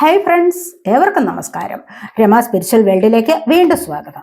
Hi friends ഏവർക്കും നമസ്കാരം. Rama spiritual വേൾഡിലേക്ക് വീണ്ടും സ്വാഗതം.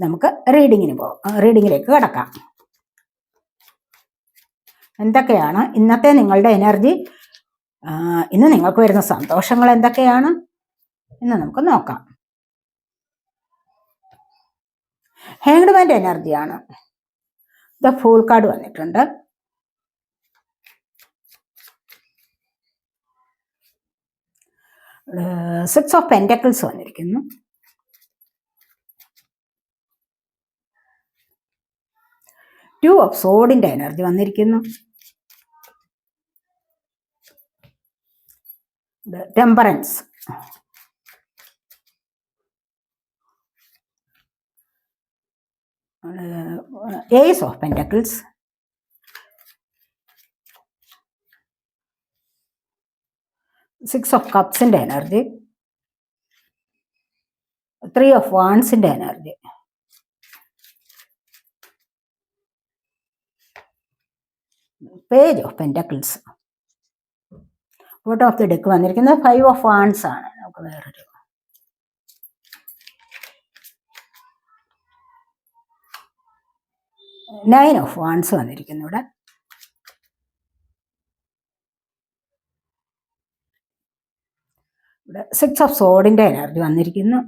നമുക്ക് റീഡിങ്ങിന് പോകാം. റീഡിങ്ങിലേക്ക് കിടക്കാം. എന്തൊക്കെയാണ് ഇന്നത്തെ നിങ്ങളുടെ എനർജി ഇന്ന് നിങ്ങൾക്ക് വരുന്ന സന്തോഷങ്ങൾ എന്തൊക്കെയാണ്? എന്ന് നമുക്ക് നോക്കാം. ഹാങ്ഡ്മാന്റെ എനർജിയാണ് ദ ഫൂൾ കാർഡ് വന്നിട്ടുണ്ട്. സിക്സ് ഓഫ് പെന്റക്കിൾസ് വന്നിരിക്കുന്നു. ടു ഓഫ് സോഡിന്റെ എനർജി വന്നിരിക്കുന്നു. Temperance ace of pentacles six of കപ്സിന്റെ energy three of വാൺസിന്റെ energy page of pentacles. Bottom of the deck വന്നിരിക്കുന്നത് ഫൈവ് ഓഫ് വാൺസ് ആണ്. നമുക്ക് വേറൊരു നയൻ ഓഫ് വാൺസ് വന്നിരിക്കുന്നു ഇവിടെ. ഇവിടെ സിക്സ് ഓഫ് സോഡിന്റെ എനർജി വന്നിരിക്കുന്നു.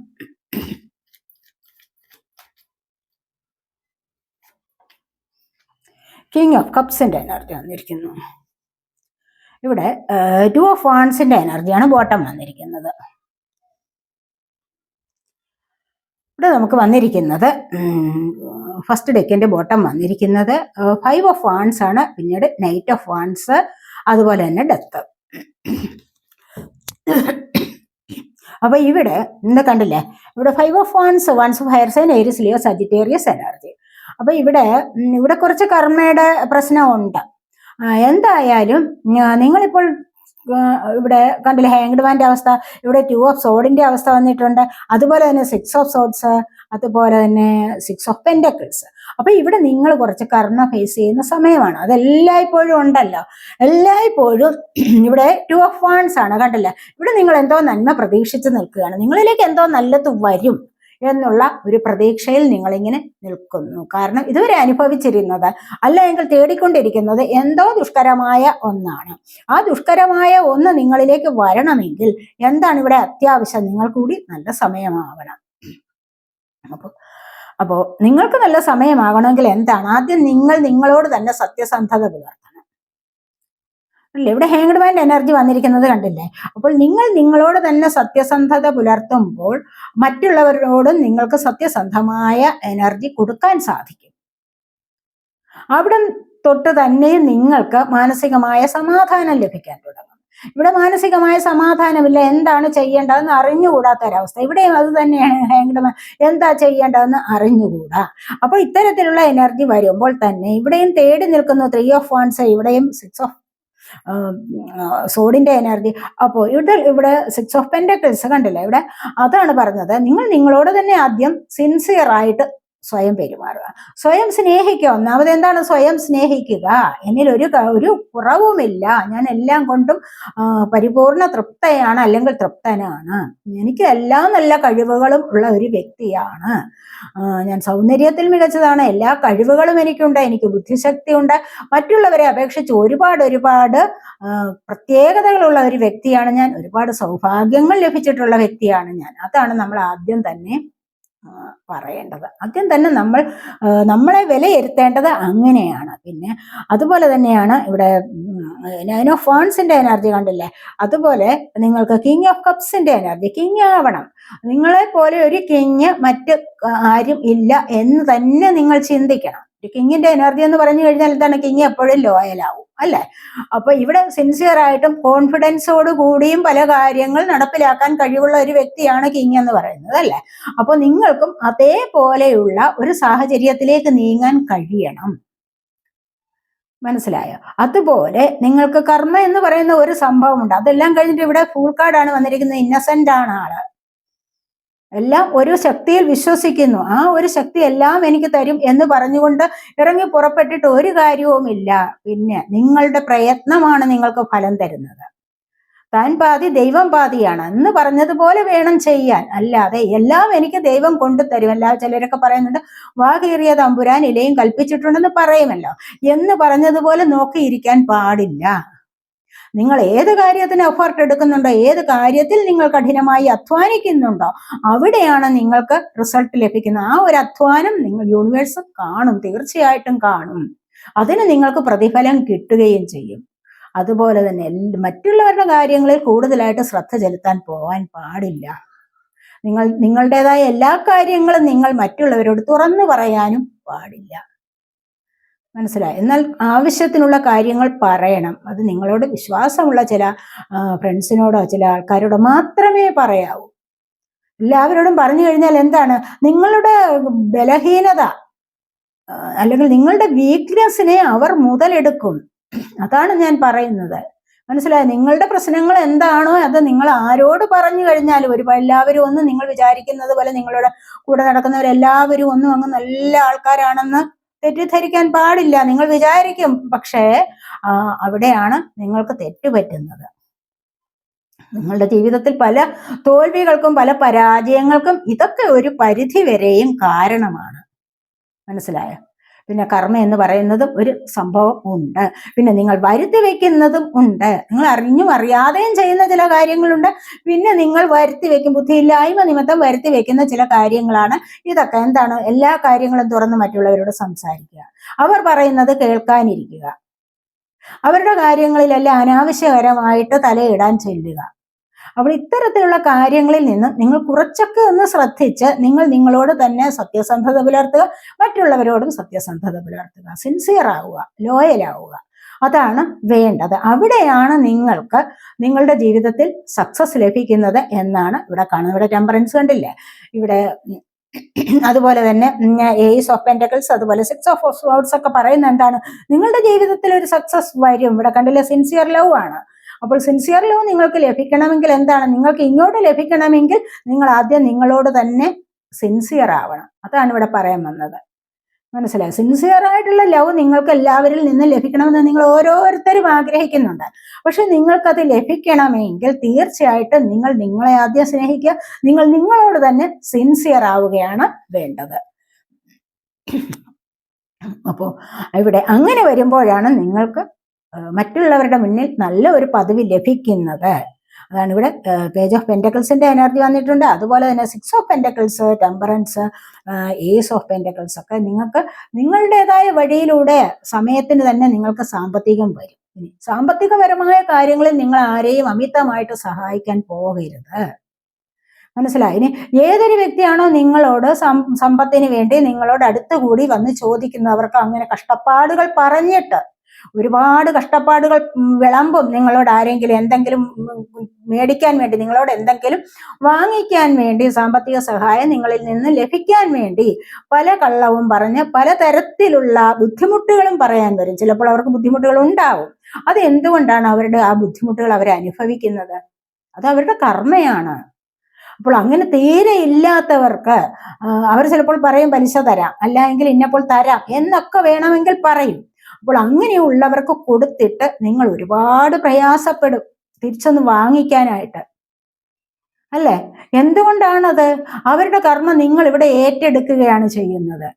കിങ് ഓഫ് കപ്സിന്റെ എനർജി വന്നിരിക്കുന്നു. ഇവിടെ ടു ഓഫ് വാൺസിന്റെ എനർജിയാണ് ബോട്ടം വന്നിരിക്കുന്നത്. ഇവിടെ നമുക്ക് വന്നിരിക്കുന്നത് ഫസ്റ്റ് ഡെക്കിന്റെ ബോട്ടം വന്നിരിക്കുന്നത് ഫൈവ് ഓഫ് വാൺസ് ആണ് പിന്നീട് നൈറ്റ് ഓഫ് വാൺസ് അതുപോലെ തന്നെ ഡെത്ത് അപ്പൊ ഇവിടെ ഇന്ന് കണ്ടില്ലേ? ഇവിടെ five of wands wands of higher sign Aries Leo Sagittarius energy അപ്പൊ ഇവിടെ ഇവിടെ കുറച്ച് കർമ്മയുടെ പ്രശ്നമുണ്ട് എന്തായാലും നിങ്ങളിപ്പോൾ ഇവിടെ കണ്ടില്ല ഹാങ്ഡ് മാന്റെ അവസ്ഥ ഇവിടെ ടു ഓഫ് സോഡിന്റെ അവസ്ഥ വന്നിട്ടുണ്ട് അതുപോലെ തന്നെ സിക്സ് ഓഫ് സോഡ്സ് അതുപോലെ തന്നെ സിക്സ് ഓഫ് പെൻഡക്കിൾസ് അപ്പൊ ഇവിടെ നിങ്ങൾ കുറച്ച് കർമ്മ ഫേസ് ചെയ്യുന്ന സമയമാണ്. അതെല്ലായ്പ്പോഴും ഉണ്ടല്ലോ. എല്ലായ്പ്പോഴും ഇവിടെ ടു ഓഫ് വാൺസ് ആണ് കണ്ടില്ല? ഇവിടെ നിങ്ങൾ എന്തോ നന്മ പ്രതീക്ഷിച്ച് നിൽക്കുകയാണ്. നിങ്ങളിലേക്ക് എന്തോ നല്ലത് വരും. എന്നുള്ള ഒരു പ്രതീക്ഷയിൽ നിങ്ങളിങ്ങനെ നിൽക്കുന്നു. കാരണം ഇതുവരെ അനുഭവിച്ചിരുന്നത് അല്ലെങ്കിൽ തേടിക്കൊണ്ടിരിക്കുന്നത് എന്തോ ദുഷ്കരമായ ഒന്നാണ്. ആ ദുഷ്കരമായ ഒന്ന് നിങ്ങളിലേക്ക് വരണമെങ്കിൽ എന്താണ് ഇവിടെ അത്യാവശ്യം? നിങ്ങൾ കൂടി നല്ല സമയമാവണം. അപ്പോൾ അപ്പോൾ നിങ്ങൾക്ക് നല്ല സമയമാകണമെങ്കിൽ എന്താണ്? ആദ്യം നിങ്ങൾ നിങ്ങളോട് തന്നെ സത്യസന്ധത പുലർത്തണം. അല്ലേ? ഇവിടെ ഹാങ്ഡ് എനർജി വന്നിരിക്കുന്നത് കണ്ടില്ലേ? അപ്പോൾ നിങ്ങൾ നിങ്ങളോട് തന്നെ സത്യസന്ധത പുലർത്തുമ്പോൾ മറ്റുള്ളവരോടും നിങ്ങൾക്ക് സത്യസന്ധമായ എനർജി കൊടുക്കാൻ സാധിക്കും. അവിടെ തൊട്ട് തന്നെ നിങ്ങൾക്ക് മാനസികമായ സമാധാനം ലഭിക്കാൻ തുടങ്ങും. ഇവിടെ മാനസികമായ സമാധാനമില്ല എന്താണ് ചെയ്യേണ്ടതെന്ന് അറിഞ്ഞുകൂടാത്ത ഒരവസ്ഥ ഇവിടെയും അത് തന്നെയാണ് ഹാങ്ഡ് എന്താ ചെയ്യേണ്ടതെന്ന് അറിഞ്ഞുകൂടാ. അപ്പോൾ ഇത്തരത്തിലുള്ള എനർജി വരുമ്പോൾ തന്നെ ഇവിടെയും തേടി നിൽക്കുന്നു ത്രീ ഓഫ് വൺസ് ഇവിടെയും സിക്സ് ഓഫ് സോഡിന്റെ എനർജി അപ്പോ ഇവിടെ ഇവിടെ സിക്സ് ഓഫ് പെൻഡക്കിൾസ് കണ്ടില്ല? ഇവിടെ അതാണ് പറഞ്ഞത്. നിങ്ങൾ നിങ്ങളോട് തന്നെ ആദ്യം സിൻസിയർ ആയിട്ട് സ്വയം പെരുമാറുക. സ്വയം സ്നേഹിക്കുക. ഒന്നാമത് എന്താണ്? സ്വയം സ്നേഹിക്കുക. എന്നിൽ ഒരു ഒരു കുറവുമില്ല. ഞാൻ എല്ലാം കൊണ്ടും പരിപൂർണ തൃപ്തയാണ് അല്ലെങ്കിൽ തൃപ്തനാണ്. എനിക്ക് എല്ലാ നല്ല കഴിവുകളും ഉള്ള ഒരു വ്യക്തിയാണ്. ഞാൻ സൗന്ദര്യത്തിൽ മികച്ചതാണ്. എല്ലാ കഴിവുകളും എനിക്കുണ്ട്. എനിക്ക് ബുദ്ധിശക്തി ഉണ്ട് മറ്റുള്ളവരെ അപേക്ഷിച്ച് ഒരുപാട് ഒരുപാട് പ്രത്യേകതകളുള്ള ഒരു വ്യക്തിയാണ് ഞാൻ. ഒരുപാട് സൗഭാഗ്യങ്ങൾ ലഭിച്ചിട്ടുള്ള വ്യക്തിയാണ് ഞാൻ. അതാണ് നമ്മൾ ആദ്യം തന്നെ പറയേണ്ടത്. ആദ്യം തന്നെ നമ്മൾ നമ്മളെ വിലയിരുത്തേണ്ടത് അങ്ങനെയാണ്. പിന്നെ അതുപോലെ തന്നെയാണ് ഇവിടെ നൈൻ ഓഫ് ഫേൺസിന്റെ എനർജി കണ്ടില്ലേ? അതുപോലെ നിങ്ങൾക്ക് കിങ് ഓഫ് കപ്സിന്റെ എനർജി കിങ് ആവണം. നിങ്ങളെ പോലെ ഒരു കിങ് മറ്റ് ആരും ഇല്ല എന്ന് തന്നെ നിങ്ങൾ ചിന്തിക്കണം. ഒരു കിങ്ങിന്റെ എനർജി എന്ന് പറഞ്ഞു കഴിഞ്ഞാൽ എന്താണ്? കിങ് എപ്പോഴും ലോയലാവും അല്ലെ? അപ്പൊ ഇവിടെ സിൻസിയർ ആയിട്ടും കോൺഫിഡൻസോട് കൂടിയും പല കാര്യങ്ങൾ നടപ്പിലാക്കാൻ കഴിവുള്ള ഒരു വ്യക്തിയാണ് കിങ് എന്ന് പറയുന്നത് അല്ലെ? അപ്പൊ നിങ്ങൾക്കും അതേപോലെയുള്ള ഒരു സാഹചര്യത്തിലേക്ക് നീങ്ങാൻ കഴിയണം. മനസ്സിലായോ? അതുപോലെ നിങ്ങൾക്ക് കർമ്മ എന്ന് പറയുന്ന ഒരു സംഭവമുണ്ട്. അതെല്ലാം കഴിഞ്ഞിട്ട് ഇവിടെ ഫുൾ കാർഡാണ് വന്നിരിക്കുന്നത്. ഇന്നസെന്റ് ആണ് ആൾ. എല്ലാം ഒരു ശക്തിയിൽ വിശ്വസിക്കുന്നു. ആ ഒരു ശക്തി എല്ലാം എനിക്ക് തരും എന്ന് പറഞ്ഞുകൊണ്ട് ഇറങ്ങി പുറപ്പെട്ടിട്ട് ഒരു കാര്യവുമില്ല. പിന്നെ നിങ്ങളുടെ പ്രയത്നമാണ് നിങ്ങൾക്ക് ഫലം തരുന്നത്. താൻ പാതി ദൈവം പാതിയാണ്. എന്ന് പറഞ്ഞതുപോലെ വേണം ചെയ്യാൻ. അല്ലാതെ എല്ലാം എനിക്ക് ദൈവം കൊണ്ടുതരും അല്ല ചിലരൊക്കെ പറയുന്നുണ്ട് വാകേറിയ തമ്പുരാൻ ഇലയും കൽപ്പിച്ചിട്ടുണ്ടെന്ന് പറയുമല്ലോ. എന്ന് പറഞ്ഞതുപോലെ നോക്കിയിരിക്കാൻ പാടില്ല. നിങ്ങൾ ഏത് കാര്യത്തിന് എഫേർട്ട് എടുക്കുന്നുണ്ടോ ഏത് കാര്യത്തിൽ നിങ്ങൾ കഠിനമായി അധ്വാനിക്കുന്നുണ്ടോ അവിടെയാണ് നിങ്ങൾക്ക് റിസൾട്ട് ലഭിക്കുന്നത്. ആ ഒരു അധ്വാനം നിങ്ങൾ യൂണിവേഴ്സ് കാണും തീർച്ചയായിട്ടും കാണും. അതിന് നിങ്ങൾക്ക് പ്രതിഫലം കിട്ടുകയും ചെയ്യും. അതുപോലെ തന്നെ മറ്റുള്ളവരുടെ കാര്യങ്ങളിൽ കൂടുതലായിട്ട് ശ്രദ്ധ ചെലുത്താൻ പോകാൻ പാടില്ല. നിങ്ങൾ നിങ്ങളുടേതായ എല്ലാ കാര്യങ്ങളും നിങ്ങൾ മറ്റുള്ളവരോട് തുറന്നു പറയാനും പാടില്ല. മനസ്സിലായി. എന്നാൽ ആവശ്യത്തിനുള്ള കാര്യങ്ങൾ പറയണം. അത് നിങ്ങളോട് വിശ്വാസമുള്ള ചില ഫ്രണ്ട്സിനോടോ ചില ആൾക്കാരോടോ മാത്രമേ പറയാവൂ. എല്ലാവരോടും പറഞ്ഞു കഴിഞ്ഞാൽ എന്താണ്? നിങ്ങളുടെ ബലഹീനത അല്ലെങ്കിൽ നിങ്ങളുടെ വീക്ക്നെസ്സിനെ അവർ മുതലെടുക്കും. അതാണ് ഞാൻ പറയുന്നത്. മനസ്സിലായി? നിങ്ങളുടെ പ്രശ്നങ്ങൾ എന്താണോ അത് നിങ്ങൾ ആരോട് പറഞ്ഞു കഴിഞ്ഞാലും ഒരു എല്ലാവരും ഒന്ന് നിങ്ങൾ വിചാരിക്കുന്നത് പോലെ നിങ്ങളുടെ കൂടെ നടക്കുന്നവരെല്ലാവരും ഒന്നും അങ്ങ് നല്ല ആൾക്കാരാണെന്ന് തെറ്റിദ്ധരിക്കാൻ പാടില്ല. നിങ്ങൾ വിചാരിക്കും. പക്ഷേ അവിടെയാണ് നിങ്ങൾക്ക് തെറ്റുപറ്റുന്നത്. നിങ്ങളുടെ ജീവിതത്തിൽ പല തോൽവികൾക്കും പല പരാജയങ്ങൾക്കും ഇതൊക്കെ ഒരു പരിധി വരെയും കാരണമാണ്. മനസ്സിലായോ? പിന്നെ കർമ്മ എന്ന് പറയുന്നതും ഒരു സംഭവം ഉണ്ട്. പിന്നെ നിങ്ങൾ വരുത്തി വെക്കുന്നതും ഉണ്ട്. നിങ്ങൾ അറിഞ്ഞും അറിയാതെയും ചെയ്യുന്ന ചില കാര്യങ്ങളുണ്ട്. പിന്നെ നിങ്ങൾ വരുത്തി വെക്കും. ബുദ്ധിയില്ലായ്മ നിമിത്തം വരുത്തി വെക്കുന്ന ചില കാര്യങ്ങളാണ്. ഇതൊക്കെ എന്താണ്? എല്ലാ കാര്യങ്ങളും തുറന്ന് മറ്റുള്ളവരോട് സംസാരിക്കുക. അവർ പറയുന്നത് കേൾക്കാനിരിക്കുക. അവരുടെ കാര്യങ്ങളിലെല്ലാം അനാവശ്യകരമായിട്ട് തലയിടാൻ ചെല്ലുക. അപ്പോൾ ഇത്തരത്തിലുള്ള കാര്യങ്ങളിൽ നിന്ന് നിങ്ങൾ കുറച്ചൊക്കെ ഒന്ന് ശ്രദ്ധിച്ച് നിങ്ങൾ നിങ്ങളോട് തന്നെ സത്യസന്ധത പുലർത്തുക മറ്റുള്ളവരോടും സത്യസന്ധത പുലർത്തുക സിൻസിയർ ആവുക ലോയൽ ആവുക. അതാണ് വേണ്ടത്. അവിടെയാണ് നിങ്ങൾക്ക് നിങ്ങളുടെ ജീവിതത്തിൽ സക്സസ് ലഭിക്കുന്നത് എന്നാണ് ഇവിടെ കാണുന്നത്. ഇവിടെ ടെമ്പറൻസ് കണ്ടില്ലേ? ഇവിടെ അതുപോലെ തന്നെ എയ്സ് ഓഫ് പെന്റക്കിൾസ് അതുപോലെ സിക്സ് ഓഫ് വൗട്ട്സ് ഒക്കെ പറയുന്ന എന്താണ്? നിങ്ങളുടെ ജീവിതത്തിൽ ഒരു സക്സസ് വരും. ഇവിടെ കണ്ടില്ല? സിൻസിയർ ലവ് ആണ്. അപ്പോൾ സിൻസിയർ ലവ് നിങ്ങൾക്ക് ലഭിക്കണമെങ്കിൽ എന്താണ്? നിങ്ങൾക്ക് ഇങ്ങോട്ട് ലഭിക്കണമെങ്കിൽ നിങ്ങൾ ആദ്യം നിങ്ങളോട് തന്നെ സിൻസിയർ ആവണം. അതാണ് ഇവിടെ പറയാൻ വന്നത്. മനസ്സിലായി? സിൻസിയർ ആയിട്ടുള്ള ലവ് നിങ്ങൾക്ക് എല്ലാവരിൽ നിന്നും ലഭിക്കണമെന്ന് നിങ്ങൾ ഓരോരുത്തരും ആഗ്രഹിക്കുന്നുണ്ട്. പക്ഷെ നിങ്ങൾക്കത് ലഭിക്കണമെങ്കിൽ തീർച്ചയായിട്ടും നിങ്ങൾ നിങ്ങളെ ആദ്യം സ്നേഹിക്കുക നിങ്ങൾ നിങ്ങളോട് തന്നെ സിൻസിയർ ആവുകയാണ് വേണ്ടത്. അപ്പോൾ ഇവിടെ അങ്ങനെ വരുമ്പോഴാണ് നിങ്ങൾക്ക് മറ്റുള്ളവരുടെ മുന്നിൽ നല്ല ഒരു പദവി ലഭിക്കുന്നത്. അതാണ് ഇവിടെ പേജ് ഓഫ് പെന്റക്കിൾസിന്റെ എനർജി വന്നിട്ടുണ്ട്. അതുപോലെ തന്നെ six of pentacles temperance ace of pentacles ഒക്കെ നിങ്ങൾക്ക് നിങ്ങളുടേതായ വഴിയിലൂടെ സമയത്തിന് തന്നെ നിങ്ങൾക്ക് സാമ്പത്തികം വരും. സാമ്പത്തികപരമായ കാര്യങ്ങളിൽ നിങ്ങൾ ആരെയും അമിതമായിട്ട് സഹായിക്കാൻ പോകരുത്. മനസ്സിലായി? ഇനി ഏതൊരു വ്യക്തിയാണോ നിങ്ങളോട് സമ്പത്തിന് വേണ്ടി നിങ്ങളോട് അടുത്തുകൂടി വന്ന് ചോദിക്കുന്നവർക്ക് അങ്ങനെ കഷ്ടപ്പാടുകൾ പറഞ്ഞിട്ട് ഒരുപാട് കഷ്ടപ്പാടുകൾ വിളമ്പും നിങ്ങളോട് ആരെങ്കിലും എന്തെങ്കിലും മേടിക്കാൻ വേണ്ടി നിങ്ങളോട് എന്തെങ്കിലും വാങ്ങിക്കാൻ വേണ്ടി സാമ്പത്തിക സഹായം നിങ്ങളിൽ നിന്ന് ലഭിക്കാൻ വേണ്ടി പല കള്ളവും പറഞ്ഞ് പലതരത്തിലുള്ള ബുദ്ധിമുട്ടുകളും പറയാൻ വരും. ചിലപ്പോൾ അവർക്ക് ബുദ്ധിമുട്ടുകൾ ഉണ്ടാവും. അത് എന്തുകൊണ്ടാണ് അവരുടെ ആ ബുദ്ധിമുട്ടുകൾ അവർ അനുഭവിക്കുന്നത്? അത് അവരുടെ കർമ്മയാണ്. അപ്പോൾ അങ്ങനെ തീരെ ഇല്ലാത്തവർക്ക് അവർ ചിലപ്പോൾ പറയും പലിശ തരാം. അല്ലെങ്കിൽ ഇന്നപ്പോൾ തരാം. എന്നൊക്കെ വേണമെങ്കിൽ പറയും. അപ്പോൾ അങ്ങനെയുള്ളവർക്ക് കൊടുത്തിട്ട് നിങ്ങൾ ഒരുപാട് പ്രയാസപ്പെടും തിരിച്ചൊന്ന് വാങ്ങിക്കാനായിട്ട്. അല്ലേ? എന്തുകൊണ്ടാണത്? അവരുടെ കർമ്മം നിങ്ങൾ ഇവിടെ ഏറ്റെടുക്കുകയാണ് ചെയ്യുന്നത്.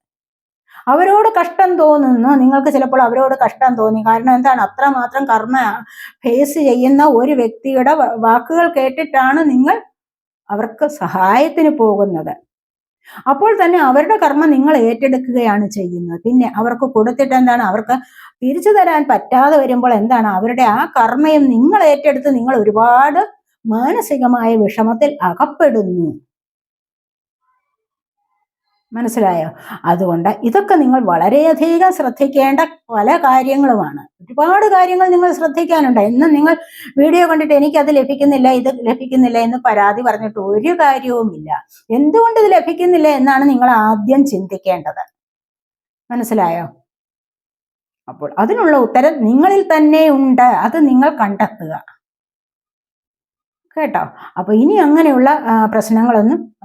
അവരോട് കഷ്ടം തോന്നുന്നു. നിങ്ങൾക്ക് ചിലപ്പോൾ അവരോട് കഷ്ടം തോന്നി. കാരണം എന്താണ്? അത്രമാത്രം കർമ്മ ഫേസ് ചെയ്യുന്ന ഒരു വ്യക്തിയുടെ വാക്കുകൾ കേട്ടിട്ടാണ് നിങ്ങൾ അവർക്ക് സഹായത്തിന് പോകുന്നത്. അപ്പോൾ തന്നെ അവരുടെ കർമ്മം നിങ്ങൾ ഏറ്റെടുക്കുകയാണ് ചെയ്യുന്നത്. പിന്നെ അവർക്ക് കൊടുത്തിട്ട് എന്താണ്? അവർക്ക് തിരിച്ചു തരാൻ പറ്റാതെ വരുമ്പോൾ എന്താണ്? അവരുടെ ആ കർമ്മയും നിങ്ങൾ ഏറ്റെടുത്ത് നിങ്ങൾ ഒരുപാട് മാനസികമായ വിഷമത്തിൽ അകപ്പെടുന്നു. മനസ്സിലായോ? അതുകൊണ്ട് ഇതൊക്കെ നിങ്ങൾ വളരെയധികം ശ്രദ്ധിക്കേണ്ട പല കാര്യങ്ങളുമാണ്. ഒരുപാട് കാര്യങ്ങൾ നിങ്ങൾ ശ്രദ്ധിക്കാനുണ്ട്. എന്നും നിങ്ങൾ വീഡിയോ കണ്ടിട്ട് എനിക്ക് അത് ലഭിക്കുന്നില്ല ഇത് ലഭിക്കുന്നില്ല എന്ന് പരാതി പറഞ്ഞിട്ട് ഒരു കാര്യവുമില്ല. എന്തുകൊണ്ട് ഇത് ലഭിക്കുന്നില്ല എന്നാണ് നിങ്ങൾ ആദ്യം ചിന്തിക്കേണ്ടത്. മനസ്സിലായോ? അപ്പോൾ അതിനുള്ള ഉത്തരം നിങ്ങളിൽ തന്നെ ഉണ്ട്. അത് നിങ്ങൾ കണ്ടെത്തുക. കേട്ടോ? അപ്പൊ ഇനി അങ്ങനെയുള്ള പ്രശ്നങ്ങളൊന്നും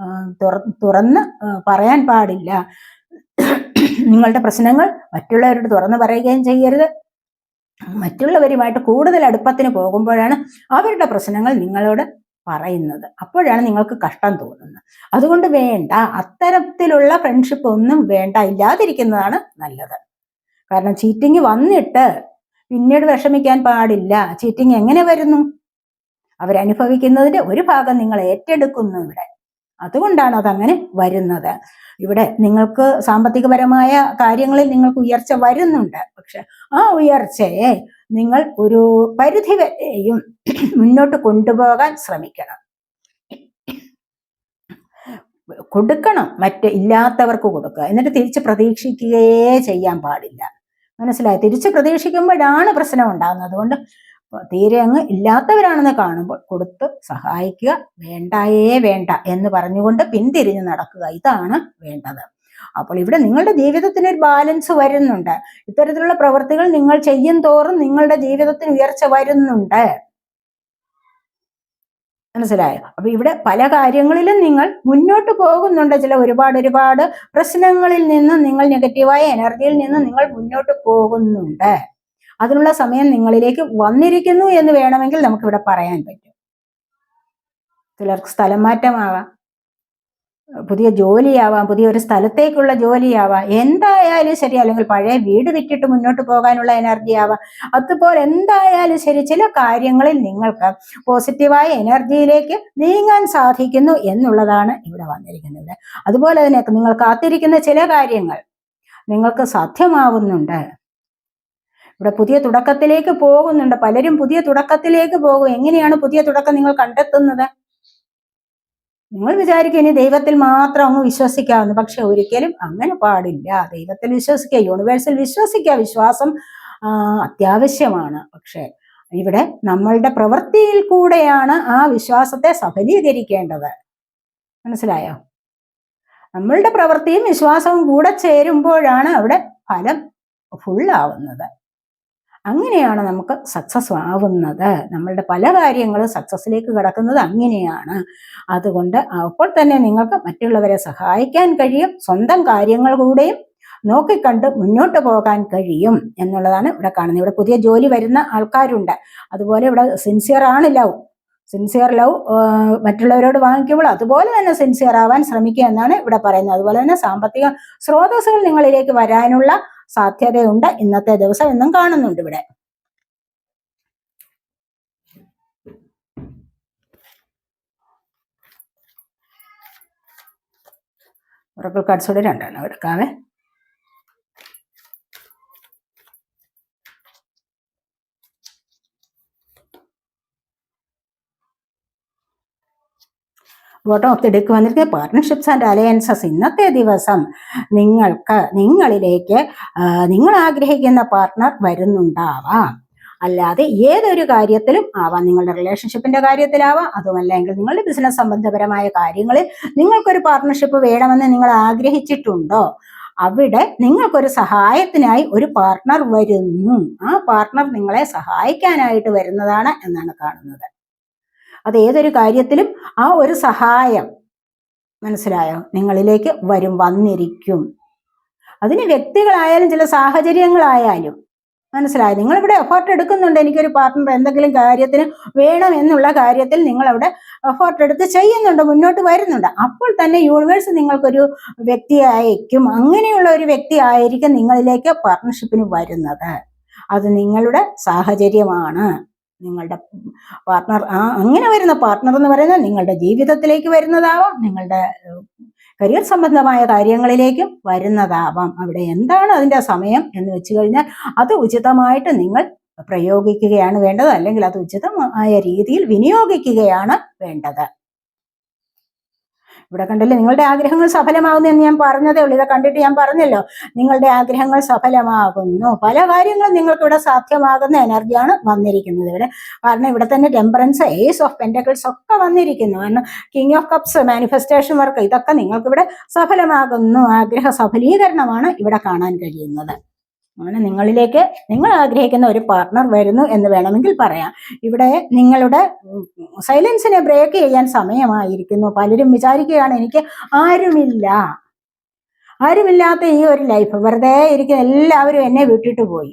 തുറ- തുറന്ന് പറയാൻ പാടില്ല. നിങ്ങളുടെ പ്രശ്നങ്ങൾ മറ്റുള്ളവരോട് തുറന്നു പറയുകയും ചെയ്യരുത്. മറ്റുള്ളവരുമായിട്ട് കൂടുതൽ അടുപ്പത്തിന് പോകുമ്പോഴാണ് അവരുടെ പ്രശ്നങ്ങൾ നിങ്ങളോട് പറയുന്നത്. അപ്പോഴാണ് നിങ്ങൾക്ക് കഷ്ടം തോന്നുന്നത്. അതുകൊണ്ട് വേണ്ട. അത്തരത്തിലുള്ള ഫ്രണ്ട്ഷിപ്പ് ഒന്നും വേണ്ട. ഇല്ലാതിരിക്കുന്നതാണ് നല്ലത്. കാരണം ചീറ്റിങ് വന്നിട്ട് പിന്നീട് വിഷമിക്കാൻ പാടില്ല. ചീറ്റിങ് എങ്ങനെ വരുന്നു? അവരനുഭവിക്കുന്നതിന്റെ ഒരു ഭാഗം നിങ്ങൾ ഏറ്റെടുക്കുന്നു ഇവിടെ. അതുകൊണ്ടാണ് അതങ്ങനെ വരുന്നത്. ഇവിടെ നിങ്ങൾക്ക് സാമ്പത്തികപരമായ കാര്യങ്ങളിൽ നിങ്ങൾക്ക് ഉയർച്ച വരുന്നുണ്ട്. പക്ഷെ ആ ഉയർച്ചയെ നിങ്ങൾ ഒരു പരിധി വരെയും മുന്നോട്ട് കൊണ്ടുപോകാൻ ശ്രമിക്കണം. കൊടുക്കണം. മറ്റ് ഇല്ലാത്തവർക്ക് കൊടുക്കുക. എന്നിട്ട് തിരിച്ച് പ്രതീക്ഷിക്കുകയേ ചെയ്യാൻ പാടില്ല. മനസ്സിലായി? തിരിച്ച് പ്രതീക്ഷിക്കുമ്പോഴാണ് പ്രശ്നം ഉണ്ടാകുന്നത്. അതുകൊണ്ട് തീരെ അങ്ങ് ഇല്ലാത്തവരാണെന്ന് കാണുമ്പോൾ കൊടുത്ത് സഹായിക്കുക. വേണ്ടായേ വേണ്ട എന്ന് പറഞ്ഞുകൊണ്ട് പിന്തിരിഞ്ഞ് നടക്കുക. ഇതാണ് വേണ്ടത്. അപ്പോൾ ഇവിടെ നിങ്ങളുടെ ജീവിതത്തിന് ഒരു ബാലൻസ് വരുന്നുണ്ട്. ഇത്തരത്തിലുള്ള പ്രവൃത്തികൾ നിങ്ങൾ ചെയ്യും തോറും നിങ്ങളുടെ ജീവിതത്തിന് ഉയർച്ച വരുന്നുണ്ട്. മനസ്സിലായോ? അപ്പൊ ഇവിടെ പല കാര്യങ്ങളിലും നിങ്ങൾ മുന്നോട്ട് പോകുന്നുണ്ട്. ചില ഒരുപാട് ഒരുപാട് പ്രശ്നങ്ങളിൽ നിന്ന് നിങ്ങൾ നെഗറ്റീവായ എനർജിയിൽ നിന്ന് നിങ്ങൾ മുന്നോട്ട് പോകുന്നുണ്ട്. അതിനുള്ള സമയം നിങ്ങളിലേക്ക് വന്നിരിക്കുന്നു എന്ന് വേണമെങ്കിൽ നമുക്ക് ഇവിടെ പറയാൻ പറ്റും. ചിലർക്ക് സ്ഥലം മാറ്റമാവാം. പുതിയ ജോലിയാവാം പുതിയ ഒരു സ്ഥലത്തേക്കുള്ള ജോലിയാവാം. എന്തായാലും ശരി അല്ലെങ്കിൽ പഴയ വീട് വിറ്റിട്ട് മുന്നോട്ട് പോകാനുള്ള എനർജി ആവാം. അതുപോലെ എന്തായാലും ശരി ചില കാര്യങ്ങളിൽ നിങ്ങൾക്ക് പോസിറ്റീവായ എനർജിയിലേക്ക് നീങ്ങാൻ സാധിക്കുന്നു എന്നുള്ളതാണ് ഇവിടെ വന്നിരിക്കുന്നത്. അതുപോലെ തന്നെ നിങ്ങൾ കാത്തിരിക്കുന്ന ചില കാര്യങ്ങൾ നിങ്ങൾക്ക് സാധ്യമാവുന്നുണ്ട്. ഇവിടെ പുതിയ തുടക്കത്തിലേക്ക് പോകുന്നുണ്ട്. പലരും പുതിയ തുടക്കത്തിലേക്ക് പോകും. എങ്ങനെയാണ് പുതിയ തുടക്കം നിങ്ങൾ കണ്ടെത്തുന്നത്? നിങ്ങൾ വിചാരിക്കും ഇനി ദൈവത്തിൽ മാത്രം അങ്ങ് വിശ്വസിക്കാവുന്നു പക്ഷെ ഒരിക്കലും അങ്ങനെ പാടില്ല. ദൈവത്തിൽ വിശ്വസിക്കുക യൂണിവേഴ്സിൽ വിശ്വസിക്കുക വിശ്വാസം അത്യാവശ്യമാണ്. പക്ഷെ ഇവിടെ നമ്മളുടെ പ്രവൃത്തിയിൽ കൂടെയാണ് ആ വിശ്വാസത്തെ സഫലീകരിക്കേണ്ടത്. മനസ്സിലായോ? നമ്മളുടെ പ്രവൃത്തിയും വിശ്വാസവും കൂടെ ചേരുമ്പോഴാണ് അവിടെ ഫലം ഫുള്ളാവുന്നത് അങ്ങനെയാണ് നമുക്ക് സക്സസ് ആവുന്നത്. നമ്മളുടെ പല കാര്യങ്ങളും സക്സസ്സിലേക്ക് കിടക്കുന്നത് അങ്ങനെയാണ്. അതുകൊണ്ട് അപ്പോൾ തന്നെ നിങ്ങൾക്ക് മറ്റുള്ളവരെ സഹായിക്കാൻ കഴിയും സ്വന്തം കാര്യങ്ങൾ കൂടെയും നോക്കിക്കണ്ട് മുന്നോട്ട് പോകാൻ കഴിയും എന്നുള്ളതാണ് ഇവിടെ കാണുന്നത്. ഇവിടെ പുതിയ ജോലി വരുന്ന ആൾക്കാരുണ്ട്. അതുപോലെ ഇവിടെ സിൻസിയർ ആണ് ലവ് സിൻസിയർ ലവ് മറ്റുള്ളവരോട് വാങ്ങിക്കുമ്പോൾ അതുപോലെ തന്നെ സിൻസിയർ ആവാൻ ശ്രമിക്കുക എന്നാണ് ഇവിടെ പറയുന്നത്. അതുപോലെ തന്നെ സാമ്പത്തിക സ്രോതസ്സുകൾ നിങ്ങളിലേക്ക് വരാനുള്ള സാധ്യതയുണ്ട്. ഇന്നത്തെ ദിവസം എന്നും കാണുന്നുണ്ട് ഇവിടെ. ഉറപ്പിൽ കാർഡ്സോടെ രണ്ടെണ്ണം എടുക്കാവേ. ബോട്ടം ഓഫ് ദി ഡെക്ക് വന്നിരിക്കുന്നത് പാർട്ട്ണർഷിപ്സ് ആൻഡ് അലയൻസസ് ഇന്നത്തെ ദിവസം നിങ്ങൾക്ക് നിങ്ങളിലേക്ക് നിങ്ങൾ ആഗ്രഹിക്കുന്ന പാർട്ട്ണർ വരുന്നുണ്ടാവാം. അല്ലാതെ ഏതൊരു കാര്യത്തിലും ആവാം. നിങ്ങളുടെ റിലേഷൻഷിപ്പിന്റെ കാര്യത്തിലാവാം. അതുമല്ലെങ്കിൽ നിങ്ങളുടെ ബിസിനസ് സംബന്ധപരമായ കാര്യങ്ങളിൽ നിങ്ങൾക്കൊരു പാർട്ട്ണർഷിപ്പ് വേണമെന്ന് നിങ്ങൾ ആഗ്രഹിച്ചിട്ടുണ്ടോ? അവിടെ നിങ്ങൾക്കൊരു സഹായത്തിനായി ഒരു പാർട്ട്ണർ വരുന്നു. ആ പാർട്ട്ണർ നിങ്ങളെ സഹായിക്കാനായിട്ട് വരുന്നതാണ് എന്നാണ് കാണുന്നത്. അത് ഏതൊരു കാര്യത്തിലും ആ ഒരു സഹായം മനസ്സിലായോ? നിങ്ങളിലേക്ക് വരും വന്നിരിക്കും. അതിന് വ്യക്തികളായാലും ചില സാഹചര്യങ്ങളായാലും മനസ്സിലായോ? നിങ്ങളിവിടെ എഫേർട്ട് എടുക്കുന്നുണ്ട് എനിക്കൊരു പാർട്ട്ണർ എന്തെങ്കിലും കാര്യത്തിന് വേണം എന്നുള്ള കാര്യത്തിൽ നിങ്ങളവിടെ എഫേർട്ട് എടുത്ത് ചെയ്യുന്നുണ്ട് മുന്നോട്ട് വരുന്നുണ്ട്. അപ്പോൾ തന്നെ യൂണിവേഴ്സ് നിങ്ങൾക്കൊരു വ്യക്തി അയക്കും അങ്ങനെയുള്ള ഒരു വ്യക്തി ആയിരിക്കും നിങ്ങളിലേക്ക് പാർട്ട്ണർഷിപ്പിന് വരുന്നത്. അത് നിങ്ങളുടെ സാഹചര്യമാണ്. നിങ്ങളുടെ പാർട്ട്ണർ ആ അങ്ങനെ വരുന്ന പാർട്ട്ണർ എന്ന് പറയുന്നത് നിങ്ങളുടെ ജീവിതത്തിലേക്ക് വരുന്നതാവാം നിങ്ങളുടെ കരിയർ സംബന്ധമായ കാര്യങ്ങളിലേക്കും വരുന്നതാവാം. അവിടെ എന്താണ് അതിന്റെ സമയം എന്ന് വെച്ച് കഴിഞ്ഞാൽ അത് ഉചിതമായിട്ട് നിങ്ങൾ പ്രയോഗിക്കുകയാണ് വേണ്ടത് അല്ലെങ്കിൽ അത് ഉചിതമായ രീതിയിൽ വിനിയോഗിക്കുകയാണ് വേണ്ടത്. ഇവിടെ കണ്ടില്ലേ? നിങ്ങളുടെ ആഗ്രഹങ്ങൾ സഫലമാകുന്നു എന്ന് ഞാൻ പറഞ്ഞതേ ഉള്ളൂ. ഇത് കണ്ടിട്ട് ഞാൻ പറഞ്ഞല്ലോ. നിങ്ങളുടെ ആഗ്രഹങ്ങൾ സഫലമാകുന്നു. പല കാര്യങ്ങളും നിങ്ങൾക്ക് ഇവിടെ സാധ്യമാകുന്ന എനർജിയാണ് വന്നിരിക്കുന്നത്. ഇവിടെ കാരണം ഇവിടെ തന്നെ ടെമ്പറൻസ് ഏസ് ഓഫ് പെന്റക്കിൾസ് ഒക്കെ വന്നിരിക്കുന്നു. കാരണം king of cups manifestation work ഇതൊക്കെ നിങ്ങൾക്ക് ഇവിടെ സഫലമാകുന്നു. ആഗ്രഹ സഫലീകരണമാണ് ഇവിടെ കാണാൻ കഴിയുന്നത്. അങ്ങനെ നിങ്ങളിലേക്ക് നിങ്ങൾ ആഗ്രഹിക്കുന്ന ഒരു പാർട്ണർ വരുന്നു എന്ന് വേണമെങ്കിൽ പറയാം. ഇവിടെ നിങ്ങളുടെ സൈലൻസിനെ ബ്രേക്ക് ചെയ്യാൻ സമയമായിരിക്കുന്നു. പലരും വിചാരിക്കുകയാണ് എനിക്ക് ആരുമില്ല. ആരുമില്ലാത്ത ഈ ഒരു ലൈഫ് വെറുതെ ഇരിക്കുന്ന എല്ലാവരും എന്നെ വിട്ടിട്ട് പോയി.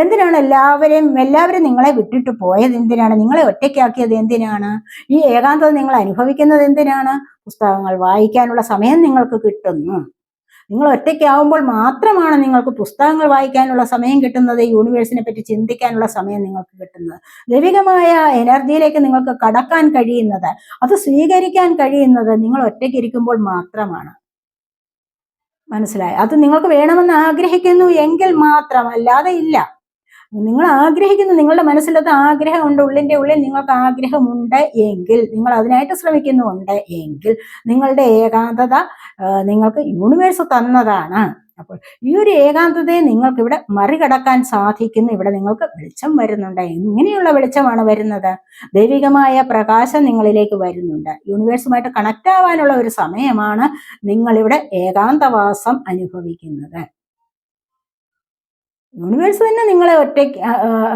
എന്തിനാണ് എല്ലാവരെയും എല്ലാവരും നിങ്ങളെ വിട്ടിട്ട് പോയത് എന്തിനാണ്? നിങ്ങളെ ഒറ്റയ്ക്കാക്കിയത് എന്തിനാണ്? ഈ ഏകാന്തത നിങ്ങൾ അനുഭവിക്കുന്നത് എന്തിനാണ്? പുസ്തകങ്ങൾ വായിക്കാനുള്ള സമയം നിങ്ങൾക്ക് കിട്ടുന്നു. നിങ്ങൾ ഒറ്റയ്ക്കാവുമ്പോൾ മാത്രമാണ് നിങ്ങൾക്ക് പുസ്തകങ്ങൾ വായിക്കാനുള്ള സമയം കിട്ടുന്നത് യൂണിവേഴ്സിനെ പറ്റി ചിന്തിക്കാനുള്ള സമയം നിങ്ങൾക്ക് കിട്ടുന്നത്. ദൈവികമായ എനർജിയിലേക്ക് നിങ്ങൾക്ക് കടക്കാൻ കഴിയുന്നത് അത് സ്വീകരിക്കാൻ കഴിയുന്നത് നിങ്ങൾ ഒറ്റയ്ക്കിരിക്കുമ്പോൾ മാത്രമാണ്. മനസ്സിലായി? അത് നിങ്ങൾക്ക് വേണമെന്ന് ആഗ്രഹിക്കുന്നു എങ്കിൽ മാത്രം അല്ലാതെ ഇല്ല. നിങ്ങൾ ആഗ്രഹിക്കുന്നു നിങ്ങളുടെ മനസ്സിലത് ആഗ്രഹമുണ്ട് ഉള്ളിന്റെ ഉള്ളിൽ നിങ്ങൾക്ക് ആഗ്രഹമുണ്ട് എങ്കിൽ നിങ്ങൾ അതിനായിട്ട് ശ്രമിക്കുന്നുണ്ട് എങ്കിൽ നിങ്ങളുടെ ഏകാന്തത നിങ്ങൾക്ക് യൂണിവേഴ്സ് തന്നതാണ്. അപ്പോൾ ഈ ഒരു ഏകാന്തതയെ നിങ്ങൾക്ക് ഇവിടെ മറികടക്കാൻ സാധിക്കുന്നു ഇവിടെ നിങ്ങൾക്ക് വെളിച്ചം വരുന്നുണ്ട്. എങ്ങനെയുള്ള വെളിച്ചമാണ് വരുന്നത്? ദൈവികമായ പ്രകാശം നിങ്ങളിലേക്ക് വരുന്നുണ്ട്. യൂണിവേഴ്സുമായിട്ട് കണക്റ്റ് ആവാനുള്ള ഒരു സമയമാണ് നിങ്ങളിവിടെ ഏകാന്തവാസം അനുഭവിക്കുന്നത്. യൂണിവേഴ്സ് തന്നെ നിങ്ങളെ ഒറ്റയ്ക്ക്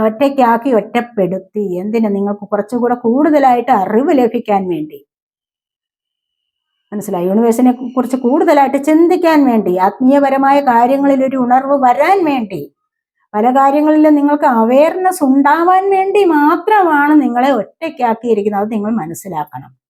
ഒറ്റയ്ക്കാക്കി ഒറ്റപ്പെടുത്തി. എന്തിനാ? നിങ്ങൾക്ക് കുറച്ചുകൂടെ കൂടുതലായിട്ട് അറിവ് ലഭിക്കാൻ വേണ്ടി. മനസ്സിലായി? യൂണിവേഴ്സിനെ കുറിച്ച് കൂടുതലായിട്ട് ചിന്തിക്കാൻ വേണ്ടി ആത്മീയപരമായ കാര്യങ്ങളിൽ ഒരു ഉണർവ് വരാൻ വേണ്ടി പല കാര്യങ്ങളിലും നിങ്ങൾക്ക് അവയർനെസ് ഉണ്ടാവാൻ വേണ്ടി മാത്രമാണ് നിങ്ങളെ ഒറ്റയ്ക്കാക്കിയിരിക്കുന്നത്. അത് നിങ്ങൾ മനസ്സിലാക്കണം.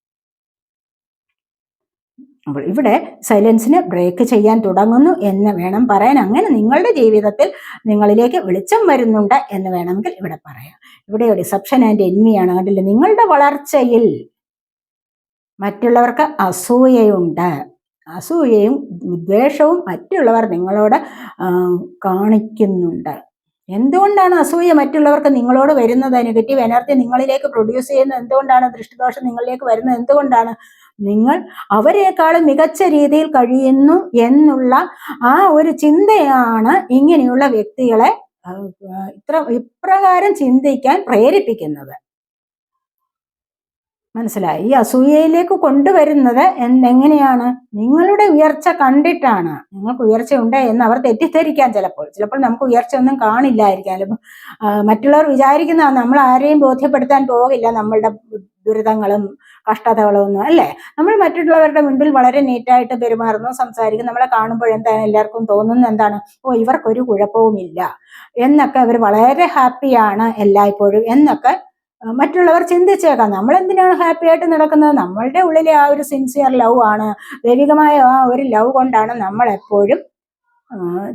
അപ്പോൾ ഇവിടെ സൈലൻസിനെ ബ്രേക്ക് ചെയ്യാൻ തുടങ്ങുന്നു എന്ന് വേണം പറയാൻ. അങ്ങനെ നിങ്ങളുടെ ജീവിതത്തിൽ നിങ്ങളിലേക്ക് വെളിച്ചം വരുന്നുണ്ട് എന്ന് വേണമെങ്കിൽ ഇവിടെ പറയാം. ഇവിടെ ഡിസപ്ഷൻ ആൻഡ് എനിമിയാണ് കണ്ടില്ല? നിങ്ങളുടെ വളർച്ചയിൽ മറ്റുള്ളവർക്ക് അസൂയയുണ്ട്. അസൂയയും ദ്വേഷവും മറ്റുള്ളവർ നിങ്ങളോട് കാണിക്കുന്നുണ്ട്. എന്തുകൊണ്ടാണ് അസൂയ മറ്റുള്ളവർക്ക് നിങ്ങളോട് വരുന്നത്? നെഗറ്റീവ് എനർജി നിങ്ങളിലേക്ക് പ്രൊഡ്യൂസ് ചെയ്യുന്നത്? എന്തുകൊണ്ടാണ് ദൃഷ്ടിദോഷം നിങ്ങളിലേക്ക് വരുന്നത്? എന്തുകൊണ്ടാണ് നിങ്ങൾ അവരെക്കാളും മികച്ച രീതിയിൽ കഴിയുന്നു എന്നുള്ള ആ ഒരു ചിന്തയാണ് ഇങ്ങനെയുള്ള വ്യക്തികളെ ഇത്ര ഇപ്രകാരം ചിന്തിക്കാൻ പ്രേരിപ്പിക്കുന്നത്. മനസ്സിലായി. ഈ അസൂയയിലേക്ക് കൊണ്ടുവരുന്നത് എങ്ങനെയാണ്? നിങ്ങളുടെ ഉയർച്ച കണ്ടിട്ടാണ്. നിങ്ങൾക്ക് ഉയർച്ച ഉണ്ട് എന്ന് അവർ തെറ്റിദ്ധരിക്കാൻ ചിലപ്പോൾ. ചിലപ്പോൾ നമുക്ക് ഉയർച്ച ഒന്നും കാണില്ലായിരിക്കാം. ചിലപ്പോൾ മറ്റുള്ളവർ വിചാരിക്കുന്ന നമ്മൾ ആരെയും ബോധ്യപ്പെടുത്താൻ പോകില്ല. നമ്മളുടെ ദുരിതങ്ങളും കഷ്ടതകളും ഒന്നും അല്ലേ? നമ്മൾ മറ്റുള്ളവരുടെ മുൻപിൽ വളരെ നീറ്റായിട്ട് പെരുമാറുന്നു സംസാരിക്കുന്നു. നമ്മളെ കാണുമ്പോൾ എന്താണ് എല്ലാവർക്കും തോന്നുന്നത് എന്താണ്? ഓ ഇവർക്കൊരു കുഴപ്പവുമില്ല. എന്നൊക്കെ അവർ വളരെ ഹാപ്പിയാണ് എല്ലായ്പ്പോഴും. എന്നൊക്കെ മറ്റുള്ളവർ ചിന്തിച്ചേക്കാം. നമ്മൾ എന്തിനാണ് ഹാപ്പി ആയിട്ട് നടക്കുന്നത്? നമ്മളുടെ ഉള്ളിലെ ആ ഒരു സിൻസിയർ ലവ് ആണ്. ദൈവികമായ ആ ഒരു ലവ് കൊണ്ടാണ് നമ്മൾ എപ്പോഴും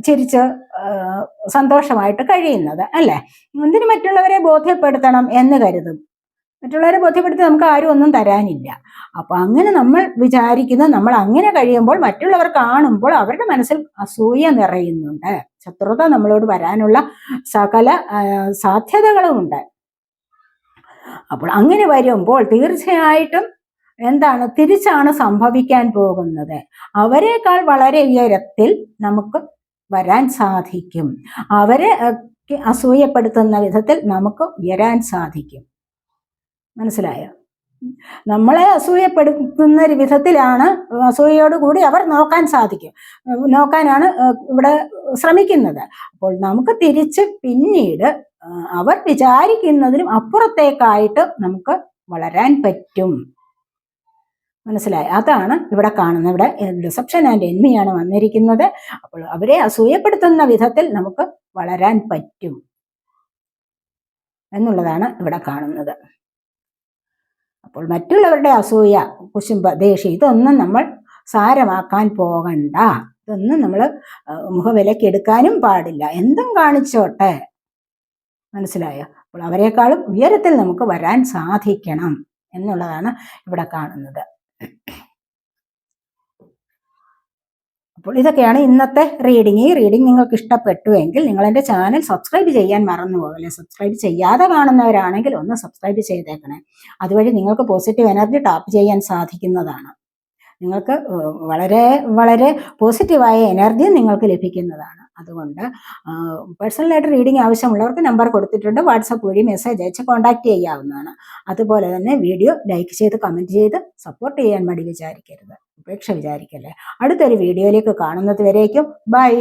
ചിരിച്ച് സന്തോഷമായിട്ട് കഴിയുന്നത് അല്ലേ? എന്തിനു മറ്റുള്ളവരെ ബോധ്യപ്പെടുത്തണം എന്ന് കരുതും? മറ്റുള്ളവരെ ബോധ്യപ്പെടുത്തി നമുക്ക് ആരും ഒന്നും തരാനില്ല. അപ്പൊ അങ്ങനെ നമ്മൾ വിചാരിക്കുന്ന നമ്മൾ അങ്ങനെ കഴിയുമ്പോൾ മറ്റുള്ളവർ കാണുമ്പോൾ അവരുടെ മനസ്സിൽ അസൂയ നിറയുന്നുണ്ട്. ശത്രുത നമ്മളോട് വരാനുള്ള സകല സാധ്യതകളുമുണ്ട് അപ്പോൾ അങ്ങനെ വരുമ്പോൾ തീർച്ചയായിട്ടും എന്താണ് തിരിച്ചാണ് സംഭവിക്കാൻ പോകുന്നത്. അവരെക്കാൾ വളരെ ഉയരത്തിൽ നമുക്ക് വരാൻ സാധിക്കും. അവരെ അസൂയപ്പെടുത്തുന്ന വിധത്തിൽ നമുക്ക് ഉയരാൻ സാധിക്കും. മനസ്സിലായോ? നമ്മളെ അസൂയപ്പെടുത്തുന്ന ഒരു വിധത്തിലാണ് അസൂയയോടുകൂടി അവർ നോക്കാൻ സാധിക്കും. നോക്കാനാണ് ഇവിടെ ശ്രമിക്കുന്നത്. അപ്പോൾ നമുക്ക് തിരിച്ച് പിന്നീട് അവർ വിചാരിക്കുന്നതിനും അപ്പുറത്തേക്കായിട്ട് നമുക്ക് വളരാൻ പറ്റും. മനസ്സിലായി? അതാണ് ഇവിടെ കാണുന്നത്. ഇവിടെ റിസപ്ഷൻ ആൻഡ് എന്മിയാണ് വന്നിരിക്കുന്നത്. അപ്പോൾ അവരെ അസൂയപ്പെടുത്തുന്ന വിധത്തിൽ നമുക്ക് വളരാൻ പറ്റും. എന്നുള്ളതാണ് ഇവിടെ കാണുന്നത്. അപ്പോൾ മറ്റുള്ളവരുടെ അസൂയ കുശുംബ ദേഷ്യം ഇതൊന്നും നമ്മൾ സാരമാക്കാൻ പോകണ്ട. ഇതൊന്നും നമ്മൾ മുഖവിലയ്ക്ക് എടുക്കാനും പാടില്ല. എന്തും കാണിച്ചോട്ടെ. മനസ്സിലായോ? അപ്പോൾ അവരെക്കാളും ഉയരത്തിൽ നമുക്ക് വരാൻ സാധിക്കണം എന്നുള്ളതാണ് ഇവിടെ കാണുന്നത്. അപ്പോൾ ഇതൊക്കെയാണ് ഇന്നത്തെ റീഡിങ് ഈ റീഡിങ് നിങ്ങൾക്ക് ഇഷ്ടപ്പെട്ടു എങ്കിൽ നിങ്ങൾ എന്റെ ചാനൽ സബ്സ്ക്രൈബ് ചെയ്യാൻ മറന്നു പോകല്ലേ? സബ്സ്ക്രൈബ് ചെയ്യാതെ കാണുന്നവരാണെങ്കിൽ ഒന്ന് സബ്സ്ക്രൈബ് ചെയ്തേക്കണേ. അതുവഴി നിങ്ങൾക്ക് പോസിറ്റീവ് എനർജി ടാപ്പ് ചെയ്യാൻ സാധിക്കുന്നതാണ്. നിങ്ങൾക്ക് വളരെ വളരെ പോസിറ്റീവായ എനർജിയും നിങ്ങൾക്ക് ലഭിക്കുന്നതാണ്. അതുകൊണ്ട് പേഴ്സണലായിട്ട് റീഡിംഗ് ആവശ്യമുള്ളവർക്ക് നമ്പർ കൊടുത്തിട്ടുണ്ട്. വാട്സപ്പ് വഴി മെസ്സേജ് അയച്ച് കോൺടാക്ട് ചെയ്യാവുന്നതാണ്. അതുപോലെ തന്നെ വീഡിയോ ലൈക്ക് ചെയ്ത് കമന്റ് ചെയ്ത് സപ്പോർട്ട് ചെയ്യാൻ വേണ്ടി വിചാരിക്കരുത്. ഉപേക്ഷ വിചാരിക്കല്ലേ? അടുത്തൊരു വീഡിയോയിലേക്ക് കാണുന്നത് വരേക്കും. ബൈ